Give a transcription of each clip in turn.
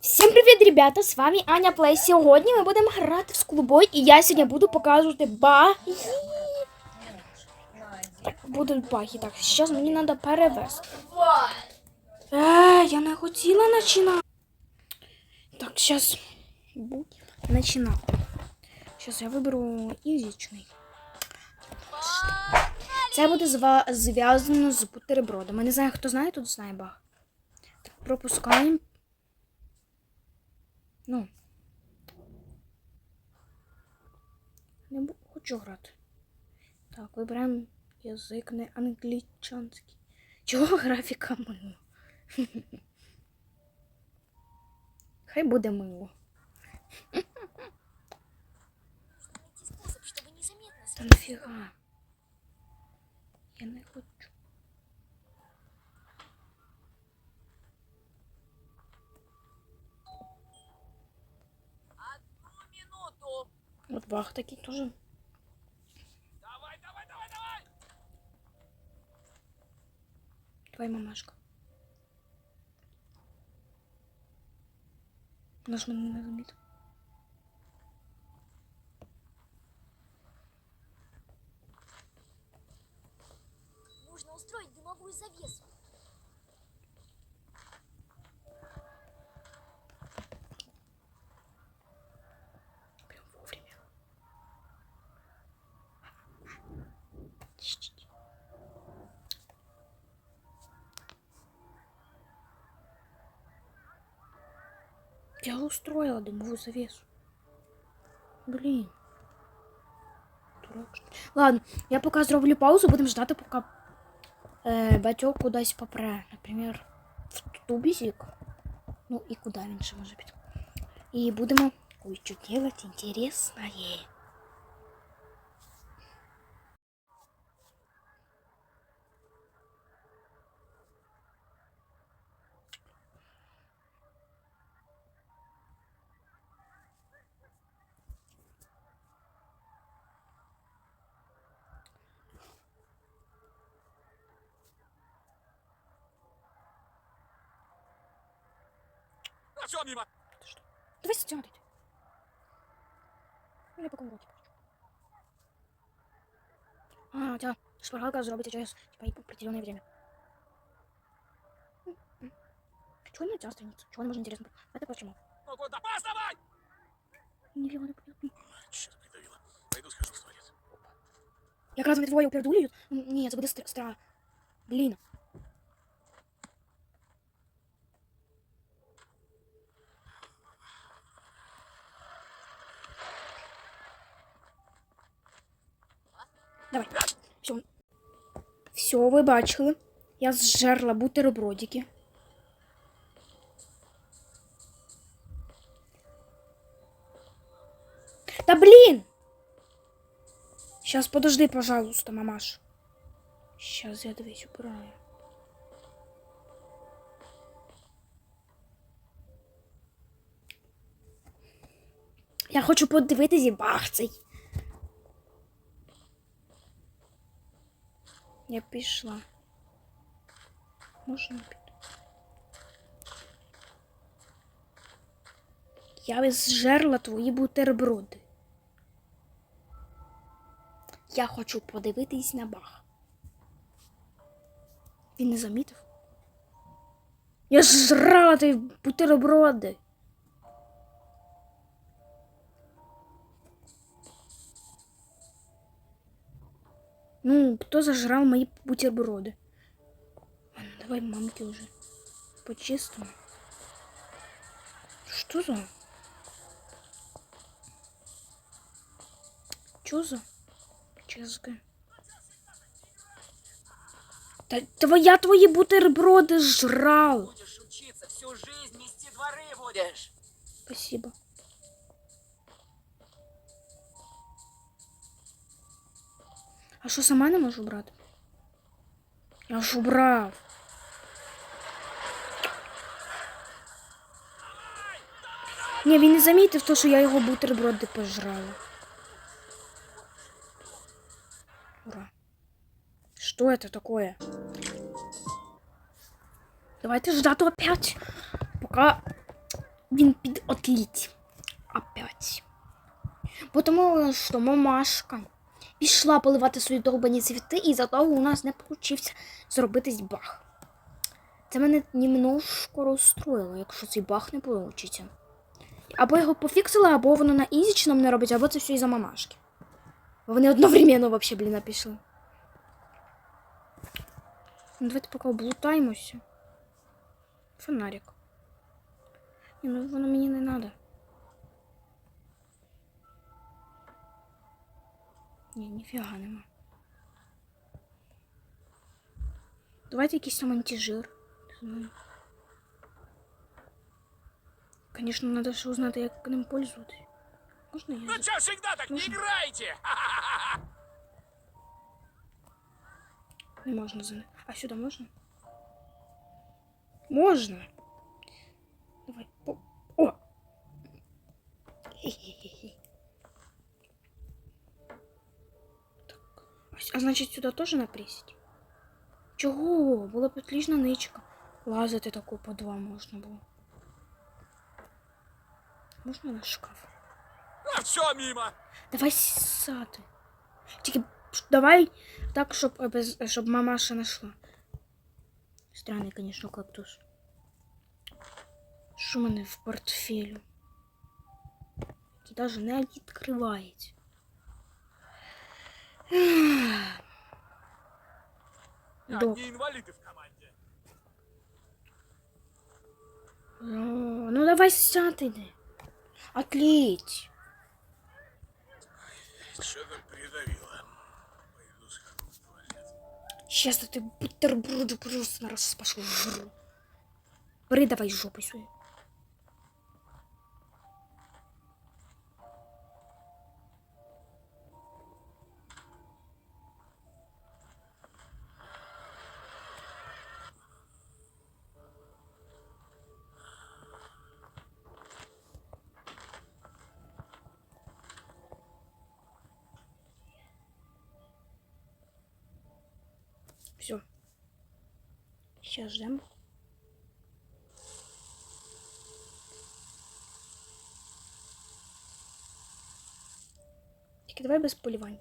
Всім привіт, ребята! З вами Аня Плей. Сьогодні ми будемо грати в скулбой, і я сьогодні буду показувати баги. Так, будуть баги. Так, зараз мені треба перевести. Е, я не хотіла починати. Так, зараз будемо починати. Зараз я виберу ізічний. Це буде зв'язано з бутербродом. Я не знаю, хто знає, тут знає баг. Так, пропускаємо. Ну. Не хочу грати. Так, вибираємо язик не англічанський. Чого графіка мило? Хай буде мило. Та нафіга. Я не хочу. Минуту. От баг такий теж. Давай, давай, давай, давай. Твоя мамашка. Вона ж мене не замітила. Нужно устроить дымовую завесу. Я устроила дымовую завесу. Блин. Дурак. що ли. Ладно, я поки зроблю паузу, будемо ждати, поки е, батьок кудись попре. Наприклад, в тубізик. Ну і куди він ще може піти. І будемо кое-что делать интересное. А что мимо? Давай сядет. Ну, я пока уроки покажу. А, у тебя шпаргалка зробити через типа, и определенное время. Чего не на тебя страница? Чего можно интересно? Это почему? Ну куда? Пас давай! Не лево, не понятно. Что-то придавило. Пойду схожу в туалет. Якраз вони двоє упердулюють. Ні, це буде стра. стра. Блін. Давай. Все. Все, ви бачили. Я зжерла бутербродики. Та блін! Сейчас подожди, пожалуйста, мамаш. Сейчас я дивись убираю. Я хочу подивитися бах цей. Я пішла. Можна піти? Я зжерла твої бутерброди. Я хочу подивитись на бах. Він не замітив. Я ж зрала той бутерброди. Ну, кто зажрал мои бутерброды? Ладно, давай мамки уже. По-честному. Что за? Чё за? Ческа. Та твоя твої бутерброди жрал. Будешь учиться всю жизнь, нести дворы будешь. Спасибо. А що сама не можу брати? Я ж убрав. Ні, він не замітив то, що я його бутерброди пожрала. Ура. Что это такое? Давайте ждать опять. Пока він під отліть. Опять. Бо тому що мамашка пішла поливати свої довбані цвіти, і за того у нас не вийшло зробити баг. Це мене немножко розстроїло, якщо цей баг не вийде. Або його пофіксили, або воно на ізі чи нам не робить, або це все із-за мамашки. Вони одновременно вообще, блін, пішли. Ну, давайте поки облутаємося. Фонарик. Ні, ну воно мені не треба. Ні, ніфіга нема. Давайте якийсь там антижир. Не знаю. Конечно, надо ще узнати, як ним пользуватись. Можна я? Ну за- чё всегда так не Можно? играете? Не можна за А сюди можна? Можна. Давай. О! О! А, с- а значить сюди теж напрісить? Чого? Була б отлічна ничка. Лазити таку по два можна було. Можна на шкаф? А все мимо. Давай сяти. Тільки ш- давай так, щоб, е, без, щоб мамаша нашла. Странний, звісно, кактус. Що в мене в портфелю? Який навіть не відкривається. Одни инвалиды в команде. Ну, ну давай сяти. Отлить. Что-то придавило. Пойду схожу в туалет. Сейчас ты бутерброды просто на раз пошел жру. Бери давай жопу свою. Сейчас ждем. Тільки давай без полювання.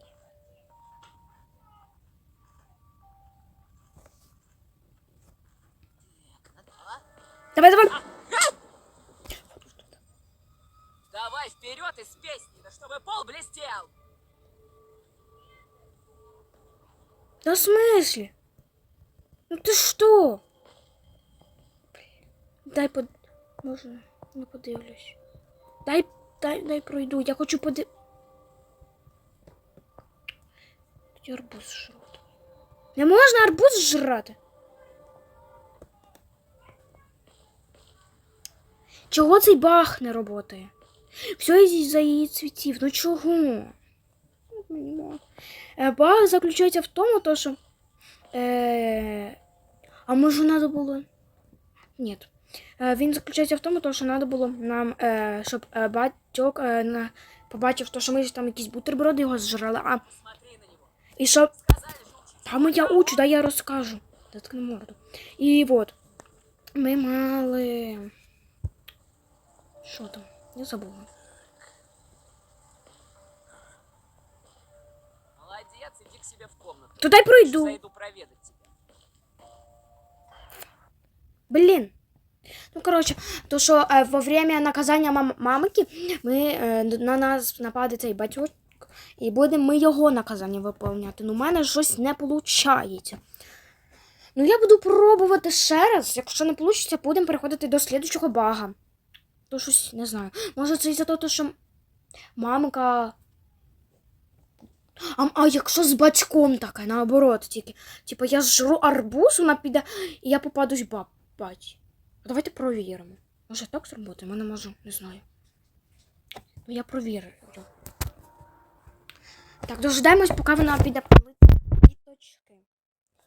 Давай, давай. Давай вперед из песни, да чтобы пол блестел. Да в смысле? Ну ты что? Дай под... Може, не подивлюсь. Дай, дай, дай пройду. Я хочу поди... Тоді арбуз жрати. Не можна арбуз жрати? Чого цей бах не роботає? Все із-за її цвітів. Ну чого? Е, заключається в тому, то, що. Е, а може треба було. Ні. Е, він заключається в тому, то, що треба було нам, е, щоб е, батьок побачив, що ми там якісь бутерброди його зжрали, а і щоб. Там я учу, да я розкажу. Заткни морду. І от. Ми мали. Що там? Я забула. Молодец, иди к себе в комнату. Туда пройду. Зайду проведать тебя. Блін. Ну, коротше, то що е, во время наказання мам мамики ми, е, на нас нападе цей батьок, і будемо ми його наказання виповняти. Ну, у мене щось не виходить. Ну, я буду пробувати ще раз. Якщо не вийде, будемо переходити до слідчого бага. То щось не знаю. Може, це із-за того, що мамка. А, а якщо з батьком таке, наоборот, тільки. Типу, я жру арбуз, вона піде, і я попадусь баб, бать. А Давайте провіримо. Може так зробити? Мене може, не знаю. Я провірю. Так, дожидаємось, поки вона піде палити квіточки.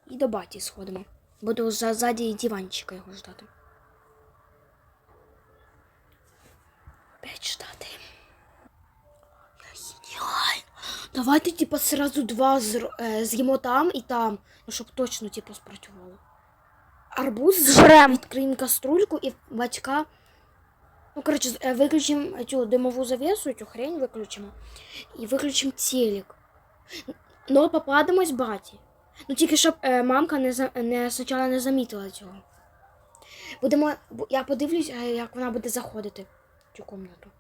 І до баті сходимо. Буду за ззаді диванчика його ждати. Опять ждати. Давайте, типа, сразу два е, з'їмо там і там. Ну, щоб точно, типу, спрацювало. Арбуз зжрем. Відкриємо каструльку і батька Ну, коротше, е, виключимо цю димову завісу, цю хрень виключимо. І виключимо телек. Ну, попадемось баті. Ну, тільки щоб е, мамка не, за- не спочатку не замітила цього. Будемо. Я подивлюсь, е, як вона буде заходити в цю кімнату.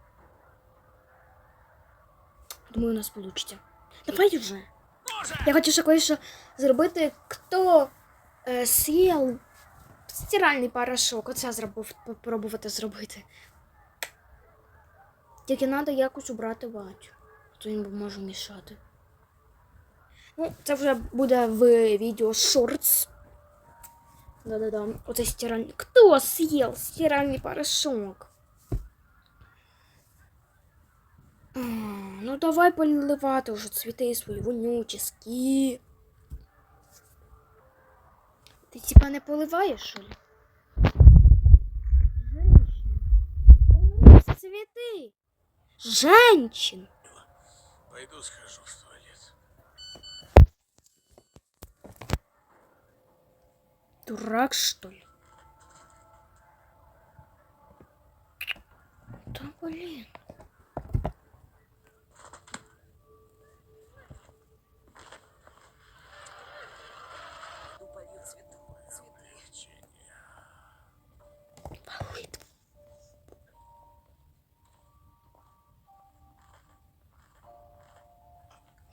Думаю, у нас вийде. Давай вже. Я хочу ще кое-що зробити. Хто е, сіяв стиральний порошок. Оце зробив, попробувати зробити. Тільки треба якось убрати батю. То він може мішати. Ну, це вже буде в відео шортс. Да-да-да. Оце стиральний. Хто съел стиральний порошок? Ну давай поливати вже цвіти свої вонючі. Ти типа не поливаєш, що ли? Женщина. Цветы. Женщин. Пойду схожу в туалет. Дурак, что ли? Да блин.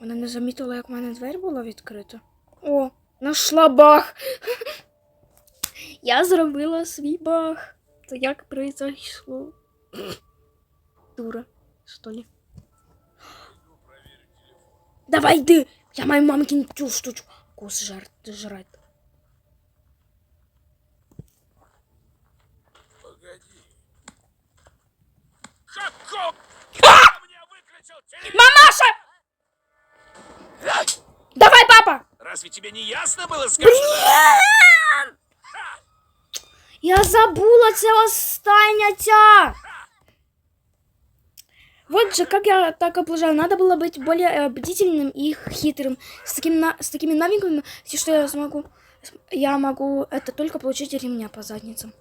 Вона не замітила, як в мене двері була відкрита. О, нашла бах! Я зробила свій бах. Це як произошло? Дура, що ли? Давай йди! Я маю мамкин цю штучку жар, жрать. Давай, папа! Разве тебе не ясно было сказано? Блін! Я забула це остання ця. Вот же, как я так облажала. Надо было быть более э, бдительным и хитрым. С, таким на, с такими навыками, что я смогу... Я могу это только получить ремня по задницам.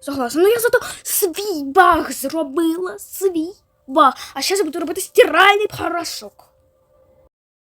Согласна. Ну я зато свій баг зробила. Свій баг. А зараз я буду робити стиральний порошок.